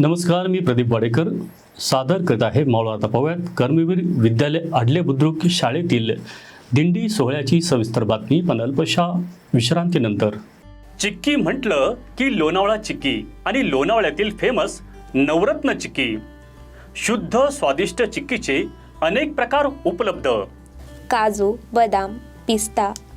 नमस्कार मी प्रदीप वाडेकर. सादर करत आहे मावळा आता पाहूयात. कर्मवीर विद्यालय आडले बुद्रुक शाळेतील दिंडी सोहळ्याची सविस्तर बातमी पण अल्पशा विश्रांतीनंतर. चिक्की म्हटलं की लोणावळा चिक्की आणि लोणावळ्यातील फेमस नवरत्न चिक्की. शुद्ध स्वादिष्ट चिक्कीचे अनेक प्रकार उपलब्ध. काजू बदाम पिस्ता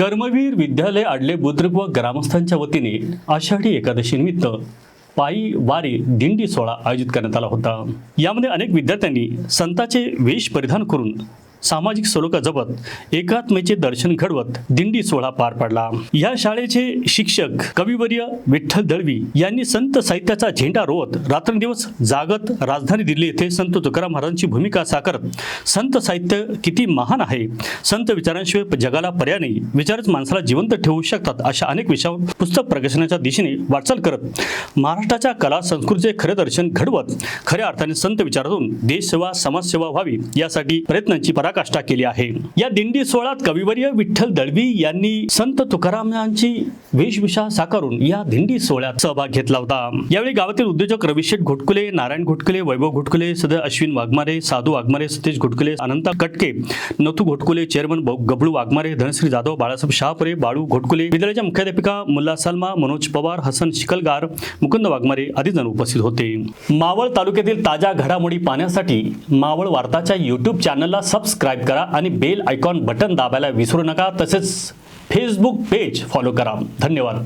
कर्मवीर विद्यालय आडले बुद्रुक व ग्रामस्थांच्या वतीने आषाढी एकादशीनिमित्त पायी वारी दिंडी सोहळा आयोजित करण्यात आला होता. यामध्ये अनेक विद्यार्थ्यांनी संताचे वेश परिधान करून सामाजिक सलोखा जपत एकात्मेचे दर्शन घडवत दिंडी सोहळा पार पडला. या शाळेचे शिक्षक कविवर्य विठ्ठल दळवी यांनी संत साहित्याचा झेंडा रोवत रात्रंदिवस जागत राजधानी दिल्ली येथे संत तुकाराम महाराजांची भूमिका साकारत संत साहित्य किती महान आहे संत विचारांशिवाय जगाला पर्याय नाही विचारच माणसाला जिवंत ठेवू शकतात अशा अनेक विषयावर पुस्तक प्रकाशनाच्या दिशेने वाटचाल करत महाराष्ट्राच्या कला संस्कृतीचे खरे दर्शन घडवत खऱ्या अर्थाने संत विचारातून देशसेवा समाजसेवा व्हावी यासाठी प्रयत्नांची पराकाष्ठा केली आहे. या दिंडी सोहळ्यात कविवर्य विठ्ठल दळवी यांनी संत तुकाराम यांची वेशभूषा साकारून या दिंडी सोहळ्यात सहभाग घेतला होता. यावेळी गावातील उद्योजक रविशेठ घोटकुले नारायण घोटकुले वैभव घोटकुले सदर अश्विन वाघमारे साधू वाघमारे सतीश घोटकुले अनंता कटके नथू घोटकुले चेअरमन गबळू वाघमारे धनश्री जाधव बाळासाहेब शहापुरे बाळू घोटकुले विद्यालयाच्या मुख्याध्यापिका मुल्ला सलमा मनोज पवार हसन शिकलगार मुकुंद वाघमारे आदी जण उपस्थित होते. मावळ तालुक्यातील ताज्या घडामोडी पाहण्यासाठी मावळ वार्ताच्या यूट्यूब चॅनलला सबस्क्राईब करा आणि बेल आयकॉन बटन दाबायला विसरू नका. तसेच फेसबुक पेज फॉलो करा. धन्यवाद.